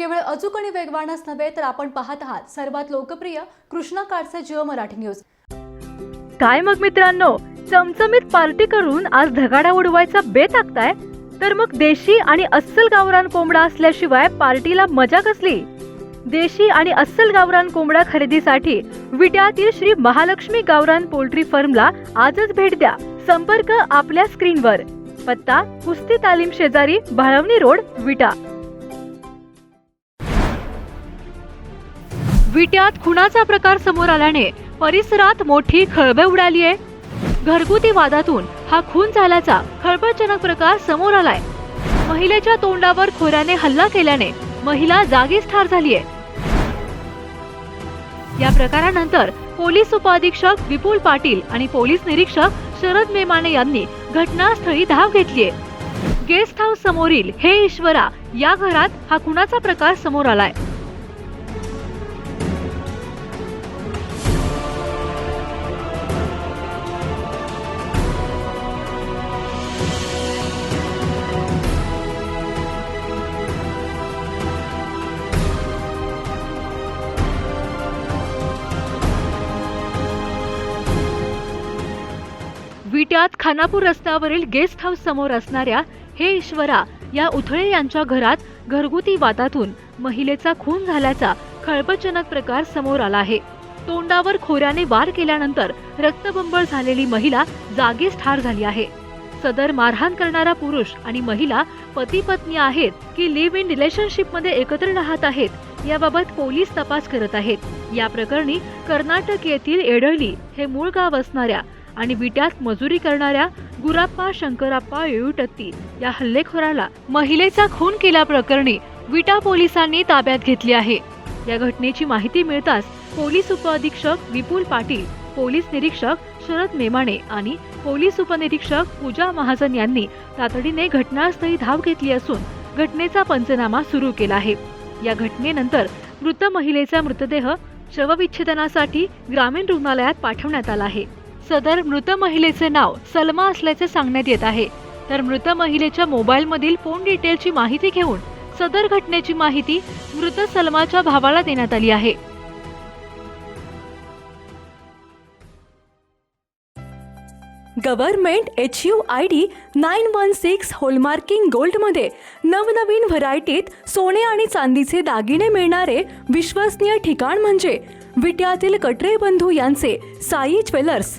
केवळ अचूक आणि वेगवानच नव्हे तर आपण पाहत आहात सर्वात लोकप्रिय कृष्णा काळचे जिओ मराठी न्यूज. काय मग मित्रांनो चमचमीत पार्टी करून आज धगाडा उडवायचा बेत आखताय? तर मग देशी आणि अस्सल गावरान कोंबडा असल्याशिवाय पार्टीला मजा कसली? देशी आणि अस्सल गावरान कोंबडा खरेदीसाठी विट्यातील श्री महालक्ष्मी गावरान पोल्ट्री फर्मला आजच भेट द्या. संपर्क आपल्या स्क्रीनवर. पत्ता कुस्ती तालीम शेजारी भाळवणी रोड विटा. विट्यात खुनाचा प्रकार समोर आल्याने परिसरात मोठी खळबळ उडाली आहे. घरगुती वादातून हा खून झाल्याचा खळबळजनक प्रकार समोर आलाय. महिलेच्या तोंडावर खोऱ्याने हल्ला केल्याने महिला जागीच ठार झाली आहे. या प्रकारानंतर पोलीस उपअधीक्षक विपुल पाटील आणि पोलीस निरीक्षक शरद मेमाने यांनी घटनास्थळी धाव घेतलीय गेस्ट हाऊस समोरील हे ईश्वरा या घरात हा खुनाचा प्रकार समोर आलाय. विट्यात खानापूर रस्त्यावरील गेस्ट हाऊस समोर असणाऱ्या हे ईश्वरा या उथळे यांच्या घरात घरगुती वादातून महिलेचा खून झाल्याचा खळबळजनक प्रकार समोर आला आहे. तोंडावर खोऱ्याने वार केल्यानंतर रक्तबंबळ झालेली महिला जागीच ठार झाली आहे. सदर मारहाण करणारा पुरुष आणि महिला पती पत्नी आहेत की लिव्ह इन रिलेशनशिपमध्ये एकत्र राहत आहेत याबाबत पोलीस तपास करत आहेत. या प्रकरणी कर्नाटक येथील एडळली हे मूळ गाव असणाऱ्या आणि विट्यात मजुरी करणाऱ्या गुराप्पा शंकराप्पा येळुटत्ती या हल्लेखोराला महिलेचा खून केल्याप्रकरणी विटा पोलिसांनी ताब्यात घेतली आहे. या घटनेची माहिती मिळताच पोलीस उपअधीक्षक विपुल पाटील पोलीस निरीक्षक शरद मेमाणे आणि पोलीस उपनिरीक्षक पूजा महाजन यांनी तातडीने घटनास्थळी धाव घेतली असून घटनेचा पंचनामा सुरू केला आहे. या घटनेनंतर मृत महिलेचा मृतदेह शवविच्छेदनासाठी ग्रामीण रुग्णालयात पाठवण्यात आला आहे. सदर मृत महिलेचे नाव सलमा असल्याचे सांगण्यात येत आहे. तर मृत महिलेच्या मोबाईलमधील फोन डिटेलची माहिती घेऊन सदर घटनेची माहिती मृत सलमाच्या भावाला देण्यात आली आहे. Government H U I D nine one six hallmarking गोल्डमध्ये नवनवीन व्हरायटीत सोने आणि चांदीचे दागिने मिळणारे विश्वसनीय ठिकाण म्हणजे विट्यातील कटरे बंधू यांचे साई ज्वेलर्स.